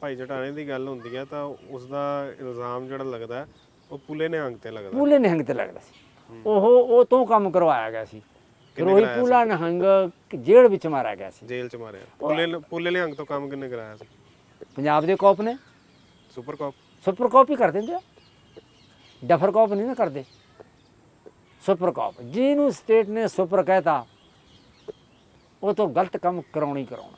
ਭਾਈ ਜਟਾਣੇ ਦੀ ਗੱਲ ਹੁੰਦੀ ਆ ਤਾਂ ਉਸ ਦਾ ਇਲਜ਼ਾਮ ਜਿਹੜਾ ਲੱਗਦਾ ਉਹ ਪੁੱਲੇ ਨਿਹੰਗ ਤੇ ਲੱਗਦਾ। ਪੂਲੇ ਨਿਹੰਗ ਤੇ ਲੱਗਦਾ ਸੀ। ਉਹ ਉਹ ਤੋਂ ਕੰਮ ਕਰਵਾਇਆ ਗਿਆ ਸੀ। ਕਰਾਇਆ ਪੂਲਾ ਨਿਹੰਗ ਜੇਲ੍ਹ ਵਿੱਚ ਮਾਰਿਆ ਗਿਆ ਸੀ। ਜੇਲ੍ਹ ਚ ਮਾਰਿਆ। ਪੁੱਲੇ ਪੁੱਲੇ ਨਿਹੰਗ ਤੋਂ ਕੰਮ ਕਿੰਨੇ ਕਰਾਇਆ ਸੀ? ਪੰਜਾਬ ਦੇ ਕੌਪ ਨੇ। ਸੁਪਰ ਕਾਪ। ਸੁਪਰ ਕਾਪ ਹੀ ਕਰ ਦਿੰਦੇ ਆ। ਡਫਰ ਕਾਪ ਨਹੀਂ ਨਾ ਕਰਦੇ। Super cop. ਜਿਹਨੂੰ ਸਟੇਟ ਨੇ ਸੁਪਰ ਕਹਿਤਾ ਉਹ ਤੋਂ ਗਲਤ ਕੰਮ ਕਰਾਉਣੀ ਕਰਾਉਣਾ।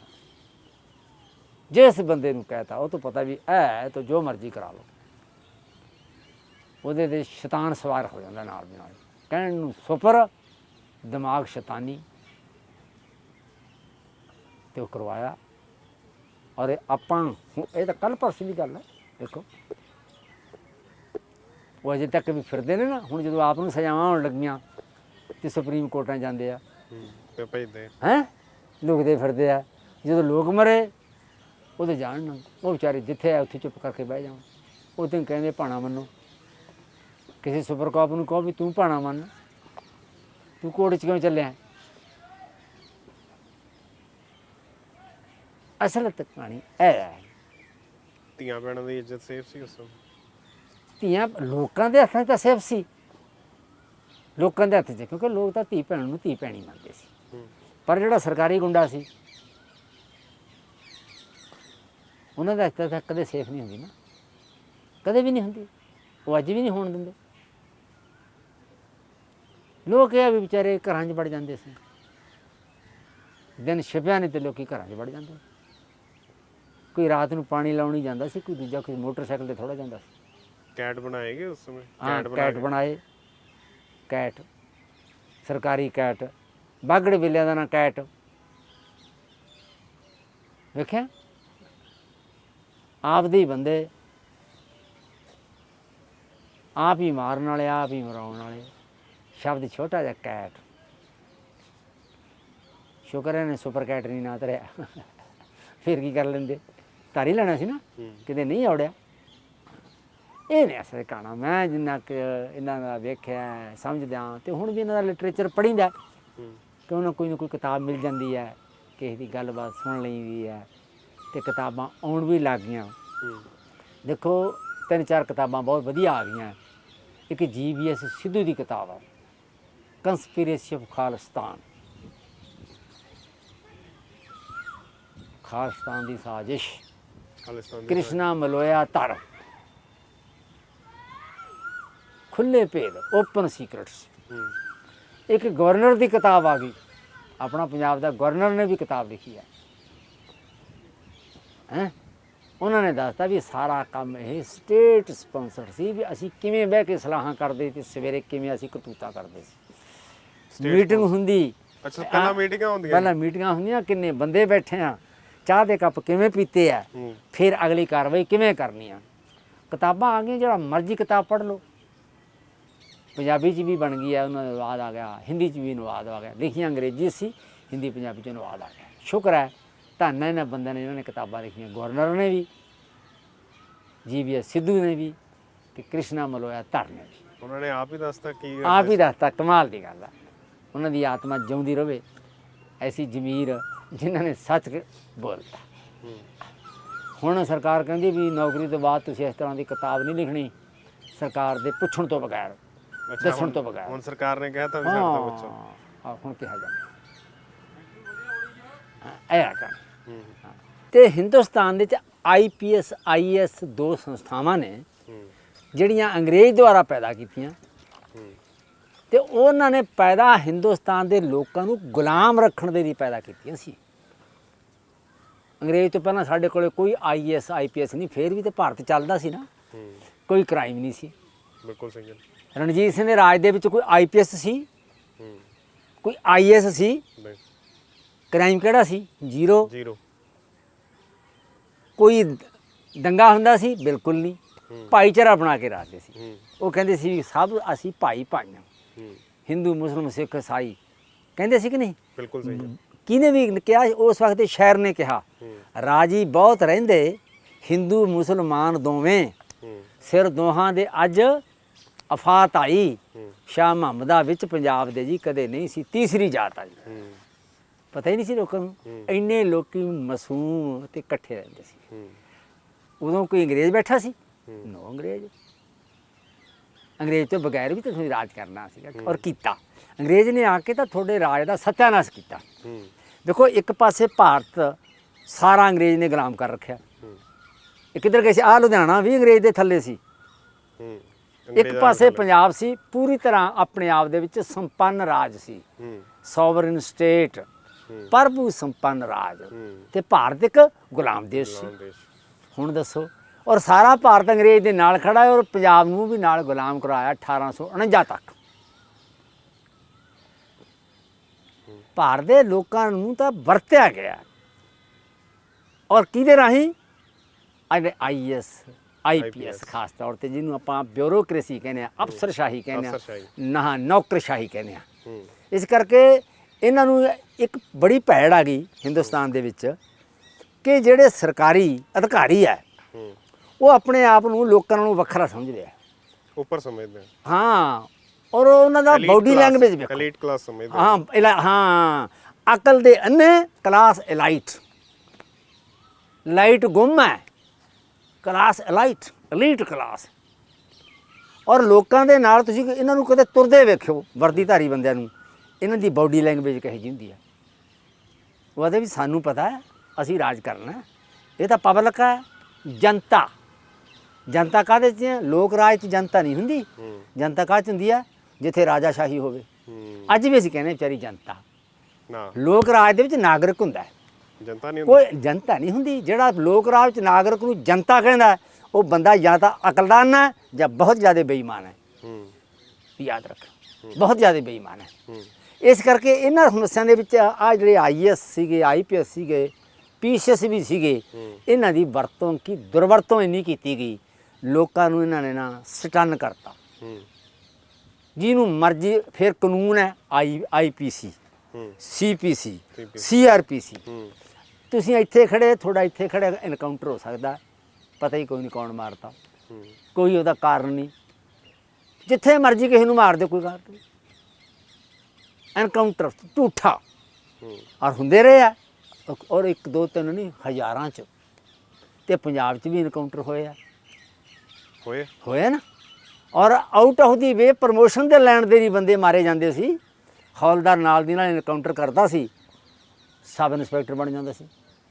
ਜਿਸ ਬੰਦੇ ਨੂੰ ਕਹਿਤਾ ਉਹ ਤੋਂ ਪਤਾ ਵੀ ਹੈ ਤਾਂ ਜੋ ਮਰਜ਼ੀ ਕਰਾ ਲਓ। ਉਹਦੇ ਤੇ ਸ਼ੈਤਾਨ ਸਵਾਰ ਹੋ ਜਾਂਦਾ ਨਾਲ ਦੀ ਨਾਲ। ਕਹਿਣ ਨੂੰ ਸੁਪਰ ਦਿਮਾਗ ਸ਼ੈਤਾਨੀ। ਤੇ ਉਹ ਕਰਵਾਇਆ। ਔਰ ਆਪਾਂ ਇਹ ਤਾਂ ਕੱਲ ਪਰਸੋਂ ਦੀ ਗੱਲ ਹੈ ਦੇਖੋ। ਉਹ ਅਜੇ ਤੱਕ ਵੀ ਫਿਰਦੇ ਨੇ ਨਾ ਹੁਣ ਜਦੋਂ ਆਪ ਨੂੰ ਸਜ਼ਾਵਾਂ ਹੋਣ ਲੱਗੀਆਂ ਤੇ ਸੁਪਰੀਮ ਕੋਰਟਾਂ ਜਾਂਦੇ ਆ। ਭੇਜਦੇ ਹੈ? ਲੁਕਦੇ ਫਿਰਦੇ ਆ। ਜਦੋਂ ਲੋਕ ਮਰੇ ਉਹਦੇ ਜਾਣ ਨਾ। ਉਹ ਵਿਚਾਰੇ ਜਿੱਥੇ ਆ ਉੱਥੇ ਚੁੱਪ ਕਰਕੇ ਬਹਿ ਜਾਣ। ਉਹ ਤੇ ਕਹਿੰਦੇ ਭਾਣਾ ਮੰਨੋ। ਕਿਸੇ ਸੁਪਰ ਕਾਪ ਨੂੰ ਕਹੋ ਵੀ ਤੂੰ ਭਾਣਾ ਮੰਨ। ਤੂੰ ਕੋਰਟ 'ਚ ਕਿਉਂ ਚੱਲਿਆ? ਅਸਲ ਤੇ ਕਹਾਣੀ ਇਹ ਹੈ। ਧੀਆਂ ਭੈਣਾਂ ਦੀ ਇੱਜ਼ਤ ਸੇਫ ਸੀ ਉਸ ਸਮੇਂ ਧੀਆਂ ਲੋਕਾਂ ਦੇ ਹੱਥਾਂ 'ਚ ਤਾਂ ਸਿਰਫ ਸੀ। ਲੋਕਾਂ ਦੇ ਹੱਥ 'ਚ ਕਿਉਂਕਿ ਲੋਕ ਤਾਂ ਧੀ ਭੈਣ ਨੂੰ ਧੀ ਭੈਣੀ ਮੰਨਦੇ ਸੀ। ਪਰ ਜਿਹੜਾ ਸਰਕਾਰੀ ਗੁੰਡਾ ਸੀ ਉਹਨਾਂ ਦਾ ਹੱਥਾਂ ਤੱਕ ਕਦੇ ਸੇਫ ਨਹੀਂ ਹੁੰਦੀ ਨਾ। ਕਦੇ ਵੀ ਨਹੀਂ ਹੁੰਦੀ। ਉਹ ਅੱਜ ਵੀ ਨਹੀਂ ਹੋਣ ਦਿੰਦੇ। ਲੋਕ ਇਹ ਵੀ ਵਿਚਾਰੇ ਘਰਾਂ 'ਚ ਵੜ ਜਾਂਦੇ ਸੀ। ਦਿਨ ਛਿਪਿਆ ਨਹੀਂ ਤੇ ਲੋਕੀ ਘਰਾਂ 'ਚ ਵੜ ਜਾਂਦੇ। ਕੋਈ ਰਾਤ ਨੂੰ ਪਾਣੀ ਲਾਉਣ ਹੀ ਜਾਂਦਾ ਸੀ ਕੋਈ ਦੂਜਾ ਕੋਈ ਮੋਟਰਸਾਈਕਲ ਤੇ ਥੋੜਾ ਜਾਂਦਾ ਸੀ। ਕੈਟ ਬਣਾਏਗੇ ਉਸ ਸਮੇਂ? ਹਾਂ ਕੈਟ। ਬਣਾਏ। ਕੈਟ। ਸਰਕਾਰੀ ਕੈਟ। ਬਾਗੜ ਬਿੱਲਿਆਂ ਦਾ ਨਾਂ ਕੈਟ। ਵੇਖਿਆ? ਆਪਦੇ ਬੰਦੇ। ਆਪ ਹੀ ਮਾਰਨ ਵਾਲੇ ਆਪ ਹੀ ਮਰਾਉਣ ਵਾਲੇ। ਸ਼ਬਦ ਛੋਟਾ ਜਿਹਾ ਕੈਟ। ਸ਼ੁਕਰ ਹੈ ਨੇ ਸੁਪਰ ਕੈਟ ਨਹੀਂ ਨਾ ਧਰਿਆ। ਫਿਰ ਕੀ ਕਰ ਲੈਂਦੇ? ਧਰ ਲੈਣਾ ਸੀ ਨਾ। ਕਿਤੇ ਨਹੀਂ ਔੜਿਆ। ਇਹ ਨੇ ਅਸਲ ਕਹਾਣਾ। ਮੈਂ ਜਿੰਨਾ ਕਿ ਇਹਨਾਂ ਦਾ ਵੇਖਿਆ ਸਮਝਦਿਆਂ ਤੇ ਹੁਣ ਵੀ ਇਹਨਾਂ ਦਾ ਲਿਟਰੇਚਰ ਪੜ੍ਹੀਦਾ। ਕਿ ਉਹਨਾਂ ਕੋਈ ਨਾ ਕੋਈ ਕਿਤਾਬ ਮਿਲ ਜਾਂਦੀ ਹੈ। ਕਿਸੇ ਦੀ ਗੱਲਬਾਤ ਸੁਣ ਲਈਦੀ ਹੈ। ਤੇ ਕਿਤਾਬਾਂ ਆਉਣ ਵੀ ਲੱਗ ਗਈਆਂ। ਦੇਖੋ ਤਿੰਨ ਚਾਰ ਕਿਤਾਬਾਂ ਬਹੁਤ ਵਧੀਆ ਆ ਗਈਆਂ। ਇੱਕ ਜੀਬੀਐਸ ਸਿੱਧੂ ਦੀ ਕਿਤਾਬ ਹੈ ਕੰਸਪੀਰੇਸੀ ਆਫ ਖਾਲਿਸਤਾਨ ਖਾਲਿਸਤਾਨ ਦੀ ਸਾਜ਼ਿਸ਼। ਖਾਲਿਸਤਾਨ ਕ੍ਰਿਸ਼ਨਾ ਮਲੋਇਆ ਧਰ ਖੁੱਲੇ ਭੇਦ ਓਪਨ ਸੀਕ੍ਰੇਟਸ ਇੱਕ ਗਵਰਨਰ ਦੀ ਕਿਤਾਬ ਆ ਗਈ। ਆਪਣਾ ਪੰਜਾਬ ਦਾ ਗਵਰਨਰ ਨੇ ਵੀ ਕਿਤਾਬ ਲਿਖੀ ਹੈ ਹੈ? ਉਹਨਾਂ ਨੇ ਦੱਸਤਾ ਵੀ ਸਾਰਾ ਕੰਮ ਇਹ ਸਟੇਟ ਸਪਾਂਸਰ ਸੀ ਵੀ ਅਸੀਂ ਕਿਵੇਂ ਬਹਿ ਕੇ ਸਲਾਹਾਂ ਕਰਦੇ ਤੇ ਸਵੇਰੇ ਕਿਵੇਂ ਅਸੀਂ ਕਤੂਤਾ ਕਰਦੇ ਸੀ। ਮੀਟਿੰਗ ਹੁੰਦੀ। ਅੱਛਾ ਪਹਿਲਾਂ ਮੀਟਿੰਗਾਂ ਹੁੰਦੀਆਂ ਪਹਿਲਾਂ ਮੀਟਿੰਗਾਂ ਹੁੰਦੀਆਂ ਕਿੰਨੇ ਬੰਦੇ ਬੈਠੇ ਆ ਚਾਹ ਦੇ ਕੱਪ ਕਿਵੇਂ ਪੀਤੇ ਆ ਫਿਰ ਅਗਲੀ ਕਾਰਵਾਈ ਕਿਵੇਂ ਕਰਨੀ ਆ। ਕਿਤਾਬਾਂ ਆ ਗਈਆਂ ਜਿਹੜਾ ਮਰਜ਼ੀ ਕਿਤਾਬ ਪੜ੍ਹ ਲਓ। ਪੰਜਾਬੀ 'ਚ ਵੀ ਬਣ ਗਈ ਹੈ ਉਹਨਾਂ ਦਾ ਅਨੁਵਾਦ ਆ ਗਿਆ ਹਿੰਦੀ 'ਚ ਵੀ ਅਨੁਵਾਦ ਆ ਗਿਆ। ਲਿਖੀਆਂ ਅੰਗਰੇਜ਼ੀ ਸੀ ਹਿੰਦੀ ਪੰਜਾਬੀ 'ਚ ਅਨੁਵਾਦ ਆ ਗਿਆ। ਸ਼ੁਕਰ ਹੈ ਧੰਨ ਹੈ ਇਹਨਾਂ ਬੰਦਿਆਂ ਨੇ ਇਹਨਾਂ ਨੇ ਕਿਤਾਬਾਂ ਲਿਖੀਆਂ ਗਵਰਨਰ ਨੇ ਵੀ ਜੀਵੀਐਸ ਸਿੱਧੂ ਨੇ ਵੀ ਤੇ ਕ੍ਰਿਸ਼ਨਾ ਮਲੋਇਆ ਧਰ ਨੇ ਵੀ। ਉਹਨਾਂ ਨੇ ਆਪ ਹੀ ਦੱਸਤਾ ਕੀ ਆਪ ਹੀ ਦੱਸਤਾ ਕਮਾਲ ਦੀ ਗੱਲ ਆ। ਉਹਨਾਂ ਦੀ ਆਤਮਾ ਜਿਉਂਦੀ ਰਵੇ ਐਸੀ ਜ਼ਮੀਰ ਜਿਨ੍ਹਾਂ ਨੇ ਸੱਚ ਬੋਲਤਾ। ਹੁਣ ਸਰਕਾਰ ਕਹਿੰਦੀ ਵੀ ਨੌਕਰੀ ਤੋਂ ਬਾਅਦ ਤੁਸੀਂ ਇਸ ਤਰ੍ਹਾਂ ਦੀ ਕਿਤਾਬ ਨਹੀਂ ਲਿਖਣੀ ਸਰਕਾਰ ਦੇ ਪੁੱਛਣ ਤੋਂ ਬਗੈਰ ਦੱਸਣ ਤੋਂ ਬਗੈਰ। ਹੁਣ ਸਰਕਾਰ ਨੇ ਕਹਿਤਾ ਵੀ ਸਾਡੇ ਤੋਂ ਪੁੱਛੋ। ਹਾਂ ਹੁਣ ਕਿਹਾ ਜਾਂਦਾ। ਇਹ ਆ ਹੂੰ ਤੇ ਹਿੰਦੁਸਤਾਨ ਦੇ ਚ ਆਈਪੀਐਸ ਆਈਐਸ ਦੋ ਸੰਸਥਾਵਾਂ ਨੇ ਜਿਹੜੀਆਂ ਅੰਗਰੇਜ਼ ਦੁਆਰਾ ਪੈਦਾ ਕੀਤੀਆਂ। ਤੇ ਉਹਨਾਂ ਨੇ ਪੈਦਾ ਹਿੰਦੁਸਤਾਨ ਦੇ ਲੋਕਾਂ ਨੂੰ ਗੁਲਾਮ ਰੱਖਣ ਦੇ ਲਈ ਪੈਦਾ ਕੀਤੀਆਂ ਸੀ। ਅੰਗਰੇਜ਼ ਤੋਂ ਪਹਿਲਾਂ ਸਾਡੇ ਕੋਲੇ ਕੋਈ ਆਈਐਸ ਆਈਪੀਐਸ ਨਹੀਂ ਫੇਰ ਵੀ ਤੇ ਭਾਰਤ ਚੱਲਦਾ ਸੀ ਨਾ। ਕੋਈ ਕ੍ਰਾਈਮ ਨਹੀਂ ਸੀ। ਬਿਲਕੁਲ ਸਹੀ ਗੱਲ। ਰਣਜੀਤ ਸਿੰਘ ਦੇ ਰਾਜ ਦੇ ਵਿੱਚ ਕੋਈ ਆਈਪੀਐਸ ਸੀ? ਕੋਈ ਆਈਐਸ ਸੀ? ਕ੍ਰਾਈਮ ਕਿਹੜਾ ਸੀ? ਜ਼ੀਰੋ ਜ਼ੀਰੋ ਕੋਈ ਦੰਗਾ ਹੁੰਦਾ ਸੀ? ਬਿਲਕੁਲ ਨਹੀਂ। ਭਾਈਚਾਰਾ ਬਣਾ ਕੇ ਰੱਖਦੇ ਸੀ। ਉਹ ਕਹਿੰਦੇ ਸੀ ਸਭ ਅਸੀਂ ਭਾਈ ਭਾਈ ਹਾਂ। ਹਿੰਦੂ ਮੁਸਲਮ ਸਿੱਖ ਈਸਾਈ ਕਹਿੰਦੇ ਸੀ ਕਿ ਨਹੀਂ? ਬਿਲਕੁਲ ਸਹੀ ਕਿਹਨੇ ਵੀ ਕਿਹਾ ਉਸ ਵਕਤ ਸ਼ਾਇਰ ਨੇ ਕਿਹਾ ਰਾਜੀ ਬਹੁਤ ਰਹਿੰਦੇ ਹਿੰਦੂ ਮੁਸਲਮਾਨ ਦੋਵੇਂ। ਸਿਰ ਦੋਹਾਂ ਦੇ ਅੱਜ ਅਫਾਤ ਆਈ। ਸ਼ਾਹ ਮੁਹੰਮਦਾ ਵਿੱਚ ਪੰਜਾਬ ਦੇ ਜੀ ਕਦੇ ਨਹੀਂ ਸੀ। ਤੀਸਰੀ ਜਾਤ ਆਈ। ਪਤਾ ਹੀ ਨਹੀਂ ਸੀ ਲੋਕਾਂ ਨੂੰ। ਇੰਨੇ ਲੋਕੀ ਮਾਸੂਮ ਤੇ ਇਕੱਠੇ ਰਹਿੰਦੇ ਸੀ। ਹੂੰ। ਉਦੋਂ ਕੋਈ ਅੰਗਰੇਜ਼ ਬੈਠਾ ਸੀ। ਨੋ ਅੰਗਰੇਜ਼। ਅੰਗਰੇਜ਼ ਤੋਂ ਬਗੈਰ ਵੀ ਤਾਂ ਤੁਸੀਂ ਰਾਜ ਕਰਨਾ ਸੀਗਾ ਔਰ ਕੀਤਾ। ਅੰਗਰੇਜ਼ ਨੇ ਆ ਕੇ ਤਾਂ ਤੁਹਾਡੇ ਰਾਜ ਦਾ ਸਤਿਆਨਾਸ਼ ਕੀਤਾ। ਹੂੰ। ਦੇਖੋ ਇੱਕ ਪਾਸੇ ਭਾਰਤ ਸਾਰਾ ਅੰਗਰੇਜ਼ ਨੇ ਗੁਲਾਮ ਕਰ ਰੱਖਿਆ। ਇੱਕ ਕਿੱਧਰ ਗਏ ਸੀ ਆ ਲੁਧਿਆਣਾ ਵੀ ਅੰਗਰੇਜ਼ ਦੇ ਥੱਲੇ ਸੀ। ਹੂੰ। ਇੱਕ ਪਾਸੇ। ਪੰਜਾਬ ਸੀ ਪੂਰੀ ਤਰ੍ਹਾਂ ਆਪਣੇ ਆਪ ਦੇ ਵਿੱਚ ਸੰਪੰਨ ਰਾਜ ਸੀ। ਹੂੰ। Sovereign state. ਪ੍ਰਭੂ ਸੰਪੰਨ ਰਾਜ ਤੇ ਭਾਰਤ ਇੱਕ ਗੁਲਾਮ ਦੇਸ਼ ਸੀ। ਹੁਣ ਦੱਸੋ ਔਰ ਸਾਰਾ ਭਾਰਤ ਅੰਗਰੇਜ਼ ਦੇ ਨਾਲ ਖੜਾ ਹੈ ਔਰ ਪੰਜਾਬ ਨੂੰ ਵੀ ਨਾਲ ਗੁਲਾਮ ਕਰਾਇਆ 1849 ਤੱਕ। ਭਾਰਤ ਦੇ ਲੋਕਾਂ ਨੂੰ ਤਾਂ ਵਰਤਿਆ ਗਿਆ। ਔਰ ਕਿਹਦੇ ਰਾਹੀਂ? ਆਈਐਸ ਆਈਪੀਐਸ ਖਾਸ ਤੌਰ ਤੇ ਜਿਹਨੂੰ ਆਪਾਂ ਬਿਊਰੋਕ੍ਰੇਸੀ ਕਹਿੰਦੇ ਆ ਅਫਸਰਸ਼ਾਹੀ ਕਹਿੰਦੇ ਆ। ਨਾ ਨੌਕਰਸ਼ਾਹੀ ਕਹਿੰਦੇ ਆ ਇਸ ਕਰਕੇ ਇਹਨਾਂ ਨੂੰ ਇੱਕ ਬੜੀ ਭੈੜ ਆ ਗਈ ਹਿੰਦੁਸਤਾਨ ਦੇ ਵਿੱਚ ਕਿ ਜਿਹੜੇ ਸਰਕਾਰੀ ਅਧਿਕਾਰੀ ਆ ਹੂੰ। ਉਹ ਆਪਣੇ ਆਪ ਨੂੰ ਲੋਕਾਂ ਨਾਲੋਂ ਵੱਖਰਾ ਸਮਝਦੇ ਆ। ਉੱਪਰ ਸਮਝਦੇ ਆ। ਹਾਂ ਔਰ ਉਹਨਾਂ ਦਾ ਬਾਡੀ ਲੈਂਗੁਏਜ ਵੇਖੋ। ਐਲੀਟ ਕਲਾਸ ਸਮਝਦੇ। ਹਾਂ ਇਲਾ- ਹਾਂ ਅਕਲ ਦੇ ਅੰਨੇ ਕਲਾਸ ਐਲਾਈਟ ਲਾਈਟ ਗੁੰਮ ਹੈ ਕਲਾਸ ਐਲਾਈਟ ਐਲੀਟ ਕਲਾਸ। ਔਰ ਲੋਕਾਂ ਦੇ ਨਾਲ ਤੁਸੀਂ ਇਹਨਾਂ ਨੂੰ ਕਦੇ ਤੁਰਦੇ ਵੇਖਿਓ ਵਰਦੀਧਾਰੀ ਬੰਦਿਆਂ ਨੂੰ ਇਹਨਾਂ ਦੀ ਬਾਡੀ ਲੈਂਗੁਏਜ ਕਹੀ ਜਿਹੀ ਹੁੰਦੀ ਹੈ ਉਹਦੇ ਵੀ ਸਾਨੂੰ ਪਤਾ ਹੈ ਅਸੀਂ ਰਾਜ ਕਰਨਾ। ਇਹ ਤਾਂ ਪਬਲਿਕ ਹੈ ਜਨਤਾ। ਜਨਤਾ ਕਾਹਦੇ ਚ ਹੈ? ਲੋਕ ਰਾਜ ਚ ਜਨਤਾ ਨਹੀਂ ਹੁੰਦੀ। ਜਨਤਾ ਕਾਹ ਚ ਹੁੰਦੀ ਹੈ? ਜਿੱਥੇ ਰਾਜਾਸ਼ਾਹੀ ਹੋਵੇ। ਹੂੰ। ਅੱਜ ਵੀ ਅਸੀਂ ਕਹਿੰਦੇ ਵਿਚਾਰੀ ਜਨਤਾ। ਨਾ। ਲੋਕ ਰਾਜ ਦੇ ਵਿੱਚ ਨਾਗਰਿਕ ਹੁੰਦਾ ਹੈ। ਜਨਤਾ ਨਹੀਂ ਹੁੰਦੀ। ਕੋਈ ਜਨਤਾ ਨਹੀਂ ਹੁੰਦੀ। ਜਿਹੜਾ ਲੋਕ ਰਾਜ ਵਿੱਚ ਨਾਗਰਿਕ ਨੂੰ ਜਨਤਾ ਕਹਿੰਦਾ ਹੈ, ਉਹ ਬੰਦਾ ਜਾਂ ਤਾਂ ਅਕਲਦਾਨ ਹੈ ਜਾਂ ਬਹੁਤ ਜ਼ਿਆਦਾ ਬੇਈਮਾਨ ਹੈ। ਹੂੰ। ਯਾਦ ਰੱਖ। ਬਹੁਤ ਜ਼ਿਆਦਾ ਬੇਈਮਾਨ ਹੈ। ਹੂੰ। ਇਸ ਕਰਕੇ ਇਹਨਾਂ ਸਮੱਸਿਆ ਦੇ ਵਿੱਚ ਆ ਜਿਹੜੇ ਆਈਐਸ ਸੀਗੇ ਆਈਪੀਐਸ ਸੀਗੇ ਪੀਸੀਐਸ ਵੀ ਸੀਗੇ, ਇਹਨਾਂ ਦੀ ਵਰਤੋਂ ਕੀ, ਦੁਰਵਰਤੋਂ ਇੰਨੀ ਕੀਤੀ ਗਈ। ਲੋਕਾਂ ਨੂੰ ਇਹਨਾਂ ਨੇ ਨਾ ਸਟਨ ਕਰਤਾ। ਜਿਹਨੂੰ ਮਰਜ਼ੀ ਫਿਰ ਕਾਨੂੰਨ ਹੈ ਆਈ ਆਈਪੀਸੀ ਹੂੰ ਸੀਪੀਸੀ CPC ਸੀਆਰਪੀਸੀ ਹੂੰ ਤੁਸੀਂ ਇੱਥੇ ਖੜੇ ਥੋੜਾ ਇੱਥੇ ਖੜੇ ਇਨਕਾਊਂਟਰ ਹੋ ਸਕਦਾ। ਪਤਾ ਹੀ ਕੋਈ ਨਹੀਂ ਕੌਣ ਮਾਰਤਾ ਕੋਈ ਉਹਦਾ ਕਾਰਨ ਨਹੀਂ। ਜਿੱਥੇ ਮਰਜ਼ੀ ਕਿਸੇ ਨੂੰ ਮਾਰ ਦੇ ਕੋਈ ਕਾਰਨ ਨਹੀਂ। ਐਨਕਾਊਂਟਰ ਝੂਠਾ। ਔਰ ਹੁੰਦੇ ਰਹੇ ਆ। ਔਰ ਇੱਕ ਦੋ ਤਿੰਨ ਨਹੀਂ ਹਜ਼ਾਰਾਂ ਚ। ਤੇ ਪੰਜਾਬ ਚ ਵੀ ਐਨਕਾਊਂਟਰ ਹੋਏ ਆ। ਹੋਏ? ਹੋਇਆ ਨਾ। ਔਰ out of the way promotion ਦੇ ਲੈਣ ਦੇ ਵੀ ਬੰਦੇ ਮਾਰੇ ਜਾਂਦੇ ਸੀ। ਹੌਲਦਾਰ ਨਾਲ ਦੀ ਨਾਲ ਐਨਕਾਊਂਟਰ ਕਰਦਾ ਸੀ। ਸਬ ਇੰਸਪੈਕਟਰ ਬਣ ਜਾਂਦਾ ਸੀ।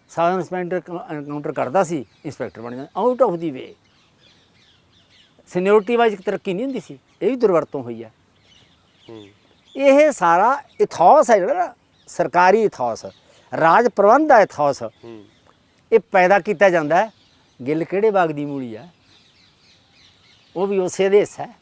ਸਬ ਇੰਸਪੈਕਟਰ ਐਨਕਾਊਂਟਰ ਕਰਦਾ ਸੀ। ਇੰਸਪੈਕਟਰ ਬਣ ਜਾਂਦਾ। Out of the way seniority wise ਤਰੱਕੀ ਨਹੀਂ ਹੁੰਦੀ ਸੀ। ਇਹ ਵੀ ਦੁਰਵਰਤੋਂ ਹੋਈ ਹੈ ਹੂੰ। ਇਹ ਸਾਰਾ ਇਥੋਸ ਹੈ ਜਿਹੜਾ ਨਾ, ਸਰਕਾਰੀ ਇਥੋਸ ਰਾਜ ਪ੍ਰਬੰਧ ਦਾ ਇਥੋਸ। ਇਹ ਪੈਦਾ ਕੀਤਾ ਜਾਂਦਾ ਹੈ ਗਿੱਲ ਕਿਹੜੇ ਬਾਗ ਦੀ ਮੂਲੀ ਹੈ ਉਹ ਵੀ ਉਸੇ ਦੇ ਹਿੱਸਾ ਹੈ।